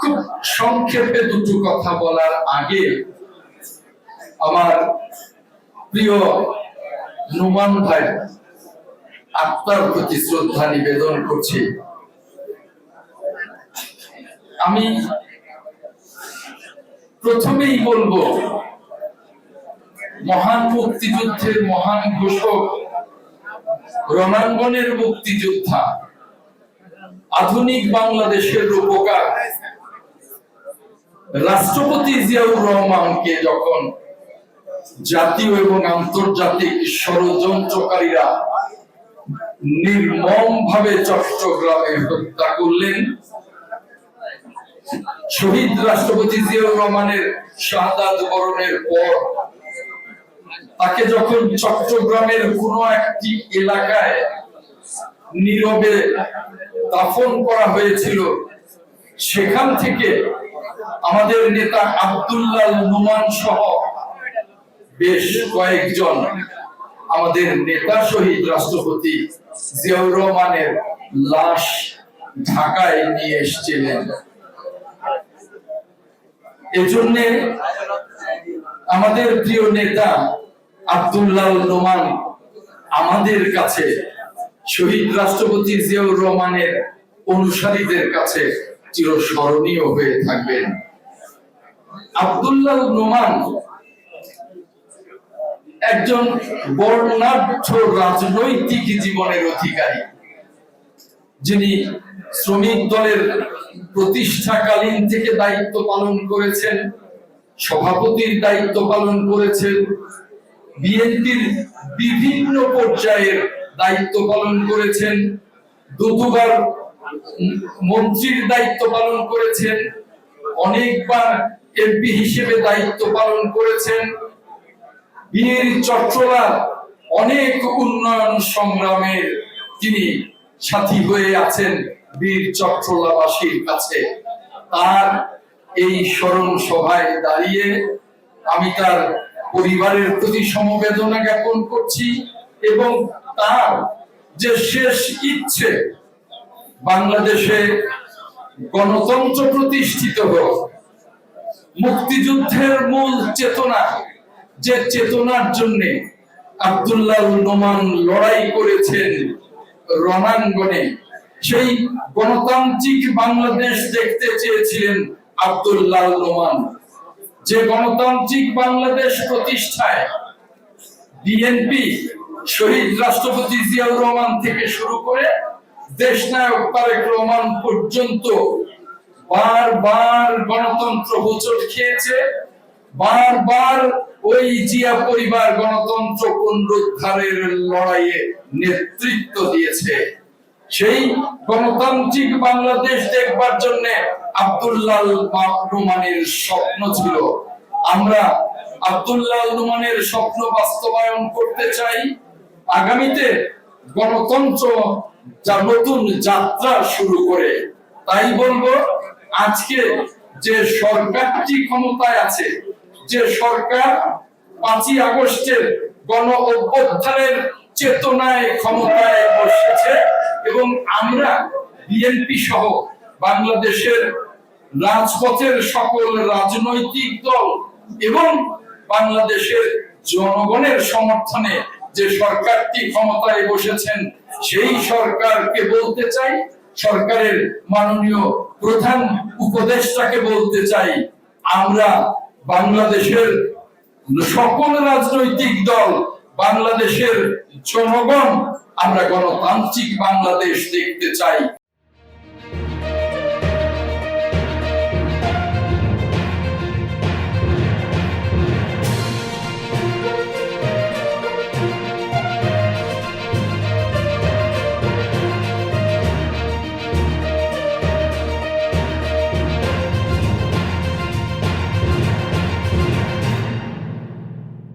খুব সংক্ষেপে দুটো কথা বলার আগে আমার প্রিয় নুমান ভাই, আত্মার প্রতি শ্রদ্ধা নিবেদন করছি। আমি প্রথমেই বলব, মহান মুক্তিযুদ্ধের মহান ঘোষক, রণাঙ্গনের মুক্তিযোদ্ধা, আধুনিক বাংলাদেশের রূপকার রাষ্ট্রপতি জিয়াউর রহমানকে যখন জাতীয় এবং আন্তর্জাতিক ষড়যন্ত্রকারীরা নির্মম ভাবে চট্টগ্রামে হত্যা করলেন, শহীদ রাষ্ট্রপতি জিয়াউর রহমানের শাহাদাত বরণের পর তাকে যখন চট্টগ্রামের কোন একটি এলাকায় নীরবে দাফন করা হয়েছিল, সেখান থেকে আমাদের নেতা আব্দুল্লাহ নুমান সহ বেশ কয়েকজন আমাদের নেতা শহীদ রাষ্ট্রপতি জিয়াউর রহমানের লাশ ঢাকায় নিয়ে এসেছিলেন। এজন্য আমাদের প্রিয় নেতা আব্দুল্লাহ নোমান আমাদের কাছে, শহীদ রাষ্ট্রপতি জিয়াউর রহমানের অনুসারীদের কাছে চিরস্মরণীয় হয়ে থাকবেন। আব্দুল্লাহ নোমান একজন বর্ণাঢ্য রাজনৈতিক জীবনের অধিকারী। যিনি শ্রমিক দলের প্রতিষ্ঠাকালীন থেকে দায়িত্ব পালন করেছেন, সভাপতির দায়িত্ব পালন করেছেন, বিএনপির বিভিন্ন পর্যায়ের দায়িত্ব পালন করেছেন দুবার মন্ত্রীর দায়িত্ব পালন করেছেন, অনেকবার এমপি হিসেবে দায়িত্ব পালন করেছেন। বীর চট্টলা অনেক উন্নয়ন সংগ্রামের তিনি সাথী হয়ে আছেন বীর চট্টলাবাসীর কাছে। তার এই স্মরণ সভায় দাঁড়িয়ে আমি তার পরিবারের প্রতি সমবেদনা জ্ঞাপন করছি এবং তার যে শেষ ইচ্ছে বাংলাদেশে গণতন্ত্র প্রতিষ্ঠিত হোক, মুক্তিযুদ্ধের মূল চেতনা, যে চেতনার জন্য আব্দুল্লাহ নোমান লড়াই করেছেন রণাঙ্গনে, সেই গণতান্ত্রিক বাংলাদেশ দেখতে চেয়েছিলেন আব্দুল্লাহ নোমান। যে গণতান্ত্রিক বাংলাদেশ প্রতিষ্ঠায় বিএনপি শহীদ রাষ্ট্রপতি জিয়াউর রহমান থেকে শুরু করে দেশনায়ক তারেক রহমান পর্যন্ত বারবার গণতন্ত্র হোচট খেয়েছে, বারবার ওই জিয়া পরিবার গণতন্ত্র পুনরুদ্ধারের লড়াইয়ে নেতৃত্ব দিয়েছে। সেই গণতান্ত্রিক বাংলাদেশ দেখবার জন্য আব্দুল্লাহ রহমানের স্বপ্ন ছিল। আমরা আব্দুল্লাহ রহমানের স্বপ্ন বাস্তবায়ন করতে চাই। আগামীতে গণতন্ত্র যা নতুন যাত্রা শুরু করে, তাই বলব আজকে যে সরকারটি ক্ষমতায় আছে, যে সরকার পাঁচই আগস্টের গণ অভ্যুত্থানের চেতনায় ক্ষমতায় বসেছে এবং আমরা বিএনপি সহ বাংলাদেশের রাজপথের সকল রাজনৈতিক দল এবং বাংলাদেশের জনগণের সমর্থনে যে সরকারটি ক্ষমতায় বসেছেন, সেই সরকারকে বলতে চাই, সরকারের মাননীয় প্রধান উপদেষ্টাকে বলতে চাই, আমরা বাংলাদেশের সকল রাজনৈতিক দল, বাংলাদেশের জনগণ, আমরা গণতান্ত্রিক বাংলাদেশ দেখতে চাই।